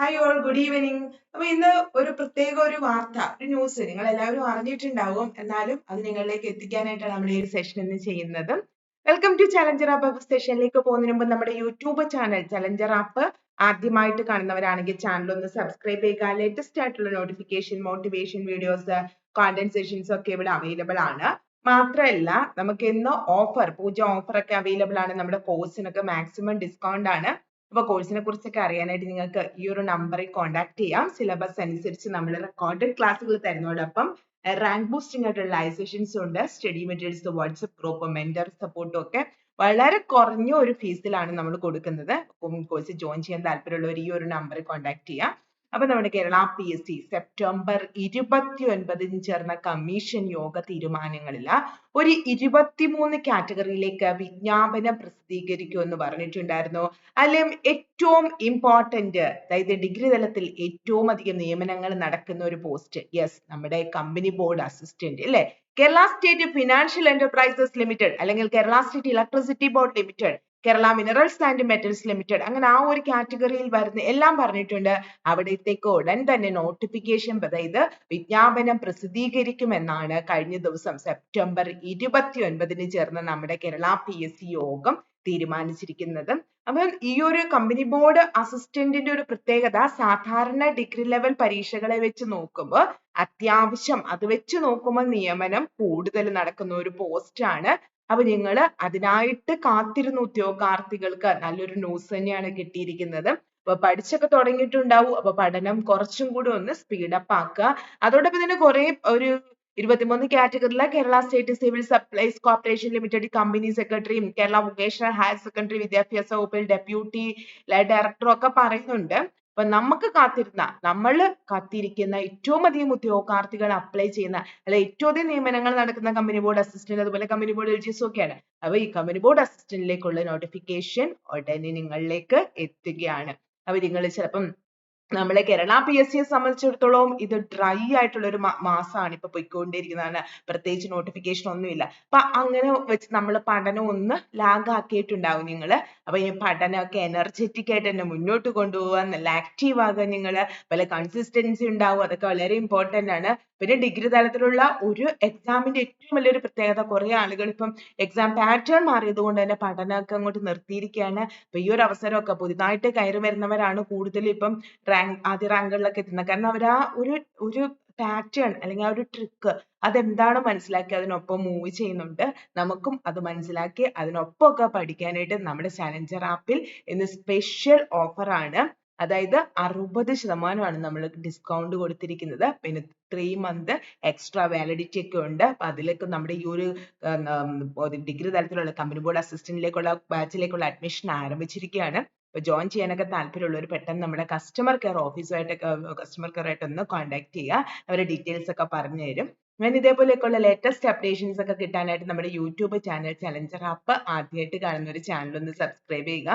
Hi all good evening അപ്പൊ ഇന്ന് ഒരു പ്രത്യേക ഒരു വാർത്ത ഒരു ന്യൂസ് നിങ്ങൾ എല്ലാവരും അറിഞ്ഞിട്ടുണ്ടാവും. എന്നാലും അത് നിങ്ങളിലേക്ക് എത്തിക്കാനായിട്ടാണ് നമ്മൾ ഈ സെഷൻ ഇന്ന് ചെയ്യുന്നത്. വെൽക്കം ടു ചലഞ്ചർ ആപ്പ് സെഷനിലേക്ക് പോകുന്നതിന് മുമ്പ് നമ്മുടെ യൂട്യൂബ് ചാനൽ ചലഞ്ചർ ആപ്പ് ആദ്യമായിട്ട് കാണുന്നവരാണെങ്കിൽ ചാനൽ ഒന്ന് സബ്സ്ക്രൈബ് ചെയ്യുക. ലേറ്റസ്റ്റ് ആയിട്ടുള്ള notification motivation videos content sessions ഒക്കെ ഇവിടെ അവൈലബിൾ ആണ്. മാത്രമല്ല നമുക്ക് ഇന്ന് ഓഫർ പൂജ ഓഫർ ഒക്കെ അവൈലബിൾ ആണ്. നമ്മുടെ കോഴ്സിനൊക്കെ മാക്സിമം ഡിസ്കൗണ്ട് ആണ്. അപ്പൊ കോഴ്സിനെ കുറിച്ചൊക്കെ അറിയാനായിട്ട് നിങ്ങൾക്ക് ഈ ഒരു നമ്പറിൽ കോൺടാക്ട് ചെയ്യാം. സിലബസ് അനുസരിച്ച് നമ്മൾ റെക്കോർഡഡ് ക്ലാസ്സുകൾ തരുന്നതോടൊപ്പം റാങ്ക് ബൂസ്റ്റിംഗ് ആയിട്ടുള്ള ലൈസേഷൻസ് ഉണ്ട്. Study materials WhatsApp group mentor സപ്പോർട്ടും ഒക്കെ വളരെ കുറഞ്ഞ ഒരു ഫീസിലാണ് നമ്മൾ കൊടുക്കുന്നത്. കോഴ്സ് ജോയിൻ ചെയ്യാൻ താല്പര്യമുള്ളവർ ഈ ഒരു നമ്പറിൽ കോൺടാക്ട് ചെയ്യാം. അപ്പൊ നമ്മുടെ Kerala P S C September ഇരുപത്തി ഒൻപതിന് ചേർന്ന കമ്മീഷൻ യോഗ തീരുമാനങ്ങളിൽ ഒരു ഇരുപത്തിമൂന്ന് കാറ്റഗറിയിലേക്ക് വിജ്ഞാപനം പ്രസിദ്ധീകരിക്കും എന്ന് പറഞ്ഞിട്ടുണ്ടായിരുന്നു. അല്ലെ ഏറ്റവും ഇമ്പോർട്ടന്റ് അതായത് ഡിഗ്രി തലത്തിൽ ഏറ്റവും അധികം നിയമനങ്ങൾ നടക്കുന്ന ഒരു പോസ്റ്റ് യെസ് നമ്മുടെ കമ്പനി ബോർഡ് അസിസ്റ്റന്റ് അല്ലെ? Kerala state financial enterprises limited അല്ലെങ്കിൽ Kerala state electricity board limited Kerala minerals and metals limited അങ്ങനെ ആ ഒരു കാറ്റഗറിയിൽ വരുന്ന എല്ലാം പറഞ്ഞിട്ടുണ്ട്. അവിടത്തേക്ക് ഉടൻ തന്നെ നോട്ടിഫിക്കേഷൻ അതായത് വിജ്ഞാപനം പ്രസിദ്ധീകരിക്കുമെന്നാണ് കഴിഞ്ഞ ദിവസം സെപ്റ്റംബർ ഇരുപത്തി ഒൻപതിന് ചേർന്ന നമ്മുടെ കേരള സി യോഗം തീരുമാനിച്ചിരിക്കുന്നത്. അപ്പം ഈ ഒരു കമ്പനി ബോർഡ് അസിസ്റ്റന്റിന്റെ ഒരു പ്രത്യേകത സാധാരണ ഡിഗ്രി ലെവൽ പരീക്ഷകളെ വെച്ച് നോക്കുമ്പോൾ അത്യാവശ്യം അത് വെച്ച് നോക്കുമ്പോൾ നിയമനം കൂടുതൽ നടക്കുന്ന ഒരു പോസ്റ്റ് ആണ്. അപ്പൊ നിങ്ങൾ അതിനായിട്ട് കാത്തിരുന്ന ഉദ്യോഗാർത്ഥികൾക്ക് നല്ലൊരു ന്യൂസ് തന്നെയാണ് കിട്ടിയിരിക്കുന്നത്. അപ്പൊ പഠിച്ചൊക്കെ തുടങ്ങിയിട്ടുണ്ടാവും. അപ്പൊ പഠനം കുറച്ചും കൂടി ഒന്ന് സ്പീഡപ്പ് ആക്കുക. അതോടൊപ്പം തന്നെ കുറെ ഒരു ഇരുപത്തിമൂന്ന് കാറ്റഗറിയിലെ Kerala state civil supplies corporation limited company സെക്രട്ടറിയും കേരള വൊക്കേഷണൽ ഹയർ സെക്കൻഡറി വിദ്യാഭ്യാസ വകുപ്പിൽ ഡെപ്യൂട്ടി ഡയറക്ടറും ഒക്കെ പറയുന്നുണ്ട്. അപ്പൊ നമുക്ക് കാത്തിരുന്ന നമ്മൾ കാത്തിരിക്കുന്ന ഏറ്റവും അധികം ഉദ്യോഗാർത്ഥികൾ അപ്ലൈ ചെയ്യുന്ന അല്ലെ ഏറ്റവും അധികം നിയമനങ്ങൾ നടക്കുന്ന കമ്പനി ബോർഡ് അസിസ്റ്റന്റ് അതുപോലെ എൽ ജി എസ് ഒക്കെയാണ്. അപ്പൊ ഈ കമ്പനി ബോർഡ് അസിസ്റ്റന്റിലേക്കുള്ള നോട്ടിഫിക്കേഷൻ ഉടനെ നിങ്ങളിലേക്ക് എത്തുകയാണ്. അപ്പൊ നിങ്ങൾ ചിലപ്പം നമ്മളെ കേരള പി എസ് സിയെ സംബന്ധിച്ചിടത്തോളം ഇത് ഡ്രൈ ആയിട്ടുള്ള ഒരു മാസമാണ് ഇപ്പൊ പൊയ്ക്കൊണ്ടിരിക്കുന്നതാണ്. പ്രത്യേകിച്ച് നോട്ടിഫിക്കേഷൻ ഒന്നുമില്ല. അപ്പൊ അങ്ങനെ വെച്ച് നമ്മൾ പഠനം ഒന്ന് ലാഗ് ആക്കിയിട്ടുണ്ടാവും നിങ്ങൾ അപ്പൊ ഈ പഠനമൊക്കെ എനർജറ്റിക് ആയിട്ട് തന്നെ മുന്നോട്ട് കൊണ്ടുപോകാൻ നല്ല ആക്റ്റീവ് ആകുക നിങ്ങൾ പല കൺസിസ്റ്റൻസി ഉണ്ടാവും അതൊക്കെ വളരെ ഇമ്പോർട്ടന്റ് ആണ്. പിന്നെ ഡിഗ്രി തലത്തിലുള്ള ഒരു എക്സാമിന്റെ ഏറ്റവും വലിയൊരു പ്രത്യേകത കുറെ ആളുകൾ ഇപ്പം എക്സാം പാറ്റേൺ മാറിയത് കൊണ്ട് തന്നെ പഠനമൊക്കെ അങ്ങോട്ട് നിർത്തിയിരിക്കുകയാണ്. അപ്പൊ ഈ ഒരു അവസരമൊക്കെ പുതുതായിട്ട് കയറി വരുന്നവരാണ് കൂടുതൽ ഇപ്പം റാങ്ക് ആദ്യ റാങ്കുകളിലൊക്കെ എത്തുന്നത്. കാരണം അവർ ആ ഒരു ഒരു പാറ്റേൺ അല്ലെങ്കിൽ ആ ഒരു ട്രിക്ക് അതെന്താണ് മനസ്സിലാക്കി അതിനൊപ്പം മൂവ് ചെയ്യുന്നുണ്ട്. നമുക്കും അത് മനസ്സിലാക്കി അതിനൊപ്പം ഒക്കെ പഠിക്കാനായിട്ട് നമ്മുടെ ചലഞ്ചർ ആപ്പിൽ ഇന്ന് സ്പെഷ്യൽ ഓഫർ ആണ്. അതായത് അറുപത് ശതമാനമാണ് നമ്മൾ ഡിസ്കൗണ്ട് കൊടുത്തിരിക്കുന്നത്. പിന്നെ ത്രീ മന്ത് എക്സ്ട്രാ വാലിഡിറ്റി ഒക്കെ ഉണ്ട്. അപ്പൊ അതിലേക്ക് നമ്മുടെ ഈ ഒരു ഡിഗ്രി തലത്തിലുള്ള കമ്പനി ബോർഡ് അസിസ്റ്റന്റിലേക്കുള്ള ബാച്ചിലേക്കുള്ള അഡ്മിഷൻ ആരംഭിച്ചിരിക്കുകയാണ്. അപ്പൊ ജോയിൻ ചെയ്യാനൊക്കെ താല്പര്യമുള്ളവർ പെട്ടെന്ന് നമ്മുടെ കസ്റ്റമർ കെയർ ഓഫീസുമായിട്ടൊക്കെ കസ്റ്റമർ കെയർ ആയിട്ട് ഒന്ന് കോൺടാക്ട് ചെയ്യുക. അവരുടെ ഡീറ്റെയിൽസ് ഒക്കെ പറഞ്ഞു തരും. ഞാൻ ഇതേപോലെയൊക്കെയുള്ള ലേറ്റസ്റ്റ് അപ്ഡേഷൻസ് ഒക്കെ കിട്ടാനായിട്ട് നമ്മുടെ യൂട്യൂബ് ചാനൽ ചലഞ്ചർ ആപ്പ് ആദ്യമായിട്ട് കാണുന്ന ഒരു ചാനൽ ഒന്ന് സബ്സ്ക്രൈബ് ചെയ്യുക.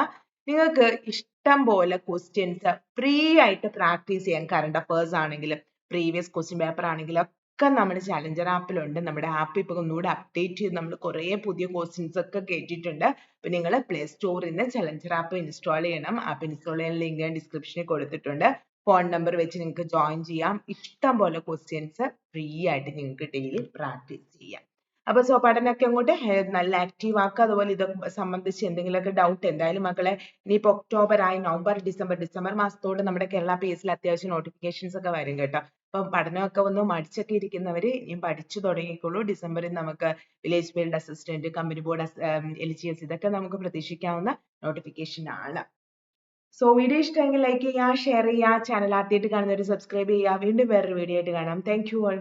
നിങ്ങൾക്ക് ഇഷ്ടം പോലെ ക്വസ്റ്റ്യൻസ് ഫ്രീ ആയിട്ട് പ്രാക്ടീസ് ചെയ്യാൻ കറണ്ട് അഫേഴ്സ് ആണെങ്കിലും പ്രീവിയസ് ക്വസ്റ്റ്യൻ പേപ്പർ ആണെങ്കിലും ഒക്കെ നമ്മുടെ ചലഞ്ചർ ആപ്പിലുണ്ട് നമ്മുടെ ആപ്പ് ഇപ്പൊ ഒന്നുകൂടെ അപ്ഡേറ്റ് ചെയ്ത് നമ്മൾ കുറേ പുതിയ ക്വസ്റ്റ്യൻസ് ഒക്കെ കേട്ടിട്ടുണ്ട്. അപ്പൊ നിങ്ങൾ പ്ലേ സ്റ്റോറിൽ നിന്ന് ചലഞ്ചർ ആപ്പ് ഇൻസ്റ്റാൾ ചെയ്യണം. ആപ്പ് ഇൻസ്റ്റാൾ ചെയ്യാൻ ലിങ്ക് ഡിസ്ക്രിപ്ഷനിൽ കൊടുത്തിട്ടുണ്ട്. ഫോൺ നമ്പർ വെച്ച് നിങ്ങൾക്ക് ജോയിൻ ചെയ്യാം. ഇഷ്ടം പോലെ ക്വസ്റ്റ്യൻസ് ഫ്രീ ആയിട്ട് നിങ്ങൾക്ക് ഡെയിലി പ്രാക്ടീസ് ചെയ്യാം. അപ്പൊ സോ പഠനമൊക്കെ അങ്ങോട്ട് നല്ല ആക്റ്റീവ് ആക്കുക അതുപോലെ ഇത് സംബന്ധിച്ച് എന്തെങ്കിലുമൊക്കെ ഡൗട്ട് എന്തായാലും മക്കളെ ഇനിയിപ്പോ ഒക്ടോബർ ആയി നവംബർ ഡിസംബർ ഡിസംബർ മാസത്തോട് നമ്മുടെ കേരള പി എസ് അത്യാവശ്യം നോട്ടിഫിക്കേഷൻസ് ഒക്കെ വരും കേട്ടോ. അപ്പം പഠനമൊക്കെ ഒന്ന് മടിച്ചൊക്കെ ഇരിക്കുന്നവർ ഇനിയും പഠിച്ചു തുടങ്ങിക്കോളൂ. ഡിസംബറിൽ നമുക്ക് village field assistant company board L G S ഇതൊക്കെ നമുക്ക് പ്രതീക്ഷിക്കാവുന്ന നോട്ടിഫിക്കേഷൻ ആണ്. സോ വീഡിയോ ഇഷ്ടമെങ്കിൽ ലൈക്ക് ചെയ്യുക ഷെയർ ചെയ്യുക ചാനൽ ആദ്യമായിട്ട് കാണുന്നവർ സബ്സ്ക്രൈബ് ചെയ്യുക. വീണ്ടും വേറൊരു വീഡിയോ ആയിട്ട് കാണാം. Thank you all